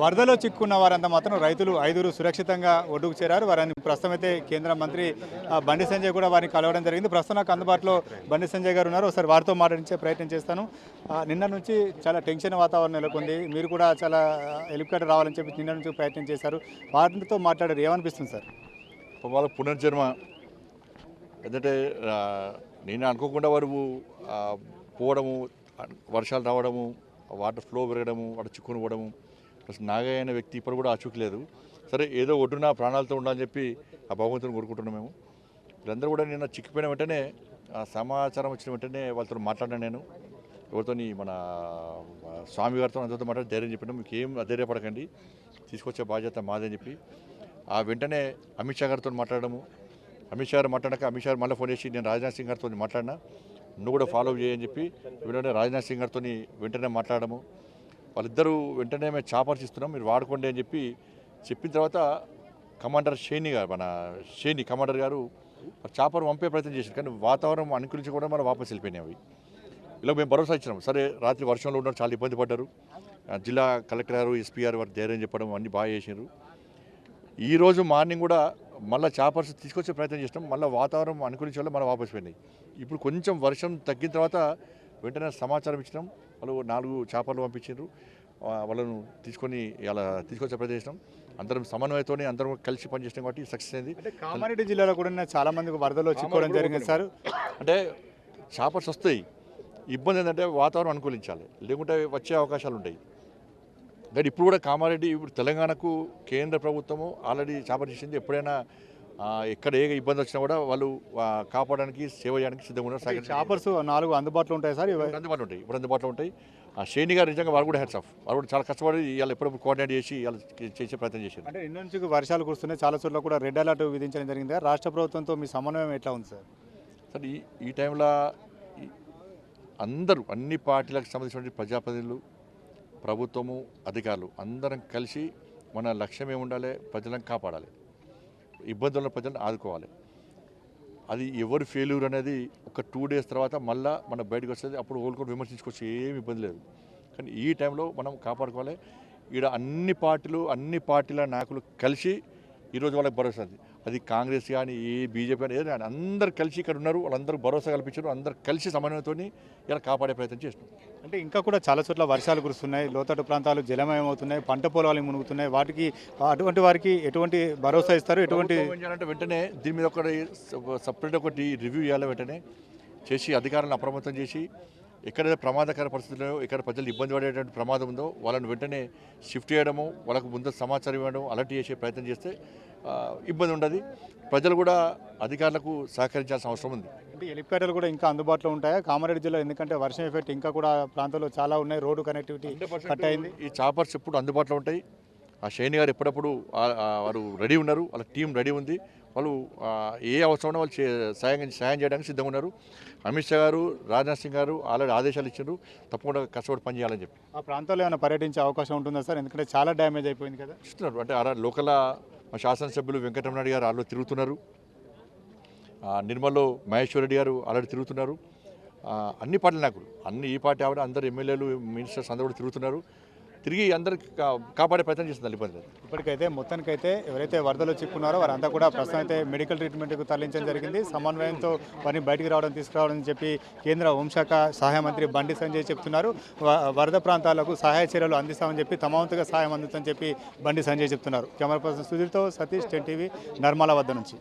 వరదలో చిక్కున్న వారంతా మాత్రం రైతులు ఐదుగురు సురక్షితంగా ఒడ్డుకు చేరారు. వారిని ప్రస్తుతం అయితే కేంద్ర మంత్రి బండి సంజయ్ కూడా వారిని కలవడం జరిగింది. ప్రస్తుతం నాకు అందుబాటులో బండి సంజయ్ గారు ఉన్నారు. ఒకసారి వారితో మాట్లాడించే ప్రయత్నం చేస్తాను. నిన్న నుంచి చాలా టెన్షన్ వాతావరణం నెలకొంది. మీరు కూడా చాలా హెలికాప్టర్ రావాలని చెప్పి నిన్న నుంచి ప్రయత్నం చేశారు. వారితో మాట్లాడారు. ఏమనిపిస్తుంది సార్? వాళ్ళ పునర్జన్మ ఎందుకంటే నేను అనుకోకుండా వారు పోవడము వర్షాలు రావడము వాటర్ ఫ్లో పెరగడము వాడు చిక్కుని పోవడము అసలు నాగయ్య అనే వ్యక్తి ఇప్పుడు కూడా ఆచూకలేదు సరే ఏదో ఒడ్డున ప్రాణాలతో ఉండాలని చెప్పి ఆ భగవంతుని కోరుకుంటున్నాం మేము. వీళ్ళందరూ కూడా నిన్న చిక్కిపోయిన వెంటనే ఆ సమాచారం వచ్చిన వెంటనే వాళ్ళతో మాట్లాడినా నేను. ఎవరితోని మన స్వామి గారితో అందరితో మాట్లాడి ధైర్యం చెప్పినాం. మీకు ఏం అధైర్యపడకండి. తీసుకొచ్చే బాధ్యత మాదని చెప్పి. ఆ వెంటనే అమిత్ షా గారితో మాట్లాడము అమిత్ షా గారు మాట్లాడాక అమిత్ షా మళ్ళీ ఫోన్ చేసి నేను రాజ్నాథ్ సింగ్ గారితో మాట్లాడినా. నువ్వు కూడా ఫాలో చేయని చెప్పి వెంటనే రాజ్నాథ్ సింగ్ గారితో వెంటనే మాట్లాడము వాళ్ళిద్దరూ వెంటనే మేము చాపర్స్ ఇస్తున్నాం మీరు వాడుకోండి అని చెప్పి చెప్పిన తర్వాత కమాండర్ షేని గారు మన షేని కమాండర్ గారు చాపర్ పంపే ప్రయత్నం చేశారు. కానీ వాతావరణం అనుకూలించి కూడా మనం వాపస్ వెళ్ళిపోయినాయి అవి. ఇలా మేము భరోసా ఇచ్చినాం. సరే రాత్రి వర్షంలో ఉన్నారు చాలా ఇబ్బంది పడ్డారు. జిల్లా కలెక్టర్ గారు ఎస్పీ గారు వారు ధైర్యం చెప్పడం అన్నీ బాగా చేసినారు. ఈరోజు మార్నింగ్ కూడా మళ్ళీ చాపర్స్ తీసుకొచ్చే ప్రయత్నం చేసినాం. మళ్ళీ వాతావరణం అనుకూలించే వల్ల మళ్ళీ వాపస్ పోయినాయి. ఇప్పుడు కొంచెం వర్షం తగ్గిన తర్వాత వెంటనే సమాచారం ఇచ్చినాం. వాళ్ళు నాలుగు చేపలు పంపించారు వాళ్ళను తీసుకొని ఇలా తీసుకొచ్చే చేసినాం అందరం సమన్వయంతోనే అందరం కలిసి పనిచేసినాం కాబట్టి సక్సెస్ అయింది. అంటే కామారెడ్డి జిల్లాలో కూడా చాలా మందికి వరదలో చిక్కుకోవడం జరిగింది సార్. అంటే చేపర్స్ వస్తాయి ఇబ్బంది ఏంటంటే వాతావరణం అనుకూలించాలి. లేకుంటే వచ్చే అవకాశాలు ఉంటాయి. కానీ ఇప్పుడు కూడా కామారెడ్డి ఇప్పుడు తెలంగాణకు కేంద్ర ప్రభుత్వము ఆల్రెడీ చేపర్ చేసింది ఎప్పుడైనా ఎక్కడ ఏ ఇబ్బంది వచ్చినా కూడా వాళ్ళు కాపాడడానికి సేవ చేయడానికి సిద్ధంగా ఉన్నారు చాపర్స్ నాలుగు అందుబాటులో ఉంటాయి సార్? అందుబాటులో ఉంటాయి ఇప్పుడు అందుబాటులో ఉంటాయి. ఆ శ్రేణి గారు నిజంగా వాళ్ళు కూడా హెడ్స్ ఆఫ్ వాళ్ళు కూడా చాలా కష్టపడి ఇవాళ ఎప్పుడప్పుడు కోఆర్డినేట్ చేసి ఇవాళ చేసే ప్రయత్నం చేశారు. అంటే నిన్న నుంచి వర్షాలు కురుస్తున్నాయి చాలా చోట్ల కూడా రెడ్ అలర్ట్ విధించడం జరిగింది. రాష్ట్ర ప్రభుత్వంతో మీ సమన్వయం ఎట్లా ఉంది సార్? సరే ఈ ఈ టైంలో అందరూ అన్ని పార్టీలకు సంబంధించిన ప్రజాప్రతినిధులు ప్రభుత్వము అధికారులు అందరం కలిసి మన లక్ష్యం ఏముండాలి ప్రజలను కాపాడాలి. ఇబ్బందుల ప్రజలను ఆదుకోవాలి. అది ఎవరు ఫెయిల్యూర్ అనేది ఒక టూ డేస్ తర్వాత మళ్ళా మనం బయటకు వస్తుంది అప్పుడు ఓల్కొని విమర్శించుకోవచ్చు ఏమి ఇబ్బంది లేదు. కానీ ఈ టైంలో మనం కాపాడుకోవాలి. ఈడ అన్ని పార్టీలు అన్ని పార్టీల నాయకులు కలిసి ఈరోజు వాళ్ళకి భరోసా అది కాంగ్రెస్ కానీ ఏ బీజేపీ కానీ ఏదైనా కానీ అందరు కలిసి ఇక్కడ ఉన్నారు వాళ్ళందరూ భరోసా కల్పించారు అందరు కలిసి సమన్వయంతో ఇలా కాపాడే ప్రయత్నం చేసినాం అంటే ఇంకా కూడా చాలా చోట్ల వర్షాలు కురుస్తున్నాయి లోతట్టు ప్రాంతాలు జలమయం అవుతున్నాయి పంట పొలాలు మునుగుతున్నాయి వాటికి అటువంటి వారికి ఎటువంటి భరోసా ఇస్తారు ఎటువంటి వెంటనే దీని మీద ఒకటి సపరేట్ ఒకటి రివ్యూ చేయాలి వెంటనే. చేసి అధికారులను అప్రమత్తం చేసి ఎక్కడైతే ప్రమాదకర పరిస్థితుల్లో ఎక్కడ ప్రజలు ఇబ్బంది పడేటువంటి ప్రమాదం ఉందో వాళ్ళని వెంటనే షిఫ్ట్ చేయడము వాళ్ళకు ముందు సమాచారం ఇవ్వడం అలర్ట్ చేసే ప్రయత్నం చేస్తే ఇబ్బంది ఉండదు. ప్రజలు కూడా అధికారులకు సహకరించాల్సిన అవసరం ఉంది. అంటే హెలికాప్టర్లు కూడా ఇంకా అందుబాటులో ఉంటాయా? కామారెడ్డి జిల్లా ఎందుకంటే వర్షం ఎఫెక్ట్ ఇంకా కూడా ప్రాంతాల్లో చాలా ఉన్నాయి. రోడ్డు కనెక్టివిటీ కట్ అయింది. ఈ చాపర్స్ ఎప్పుడు అందుబాటులో ఉంటాయి? ఆ షైని గారు ఎప్పుడప్పుడు వారు రెడీ ఉన్నారు. వాళ్ళ టీం రెడీ ఉంది. వాళ్ళు ఏ అవసరం ఉన్నా వాళ్ళు సాయం సాయం చేయడానికి సిద్ధంగా ఉన్నారు. అమిత్ షా గారు రాజ్నాథ్ సింగ్ గారు ఆల్రెడీ ఆదేశాలు ఇచ్చారు. తప్పకుండా కష్టపడి పనిచేయాలని చెప్పి. ఆ ప్రాంతాల్లో ఏమైనా పర్యటించే అవకాశం ఉంటుందా సార్? ఎందుకంటే చాలా డ్యామేజ్ అయిపోయింది కదా. ఇస్తున్నారు అంటే లోకల్ మా శాసనసభ్యులు వెంకటరమణారెడ్డి గారు ఆల్రెడీ తిరుగుతున్నారు. నిర్మల్లో మహేశ్వరరెడ్డి గారు ఆల్రెడీ తిరుగుతున్నారు. అన్ని పార్టీ నాయకులు అన్ని ఈ పార్టీ ఆవిడ అందరు ఎమ్మెల్యేలు మినిస్టర్స్ అందరూ కూడా తిరుగుతున్నారు. తిరిగి అందరికి కాపాడే ప్రయత్నం చేస్తుంది ఇబ్బంది ఇప్పటికైతే మొత్తానికైతే ఎవరైతే వరదలో చిక్కున్నారో వారంతా కూడా ప్రస్తుతం అయితే మెడికల్ ట్రీట్మెంట్కు తరలించడం జరిగింది. సమన్వయంతో వారిని బయటికి రావడం తీసుకురావడం అని చెప్పి కేంద్ర హోంశాఖ సహాయ మంత్రి బండి సంజయ్ చెప్తున్నారు. వరద ప్రాంతాలకు సహాయ చర్యలు అందిస్తామని చెప్పి తమ వంతుగా సహాయం అందుతుందని చెప్పి బండి సంజయ్ చెప్తున్నారు. కెమెరా పర్సన్ సుధీర్తో సతీష్ టెన్ టీవీ నర్మాల వద్ద నుంచి.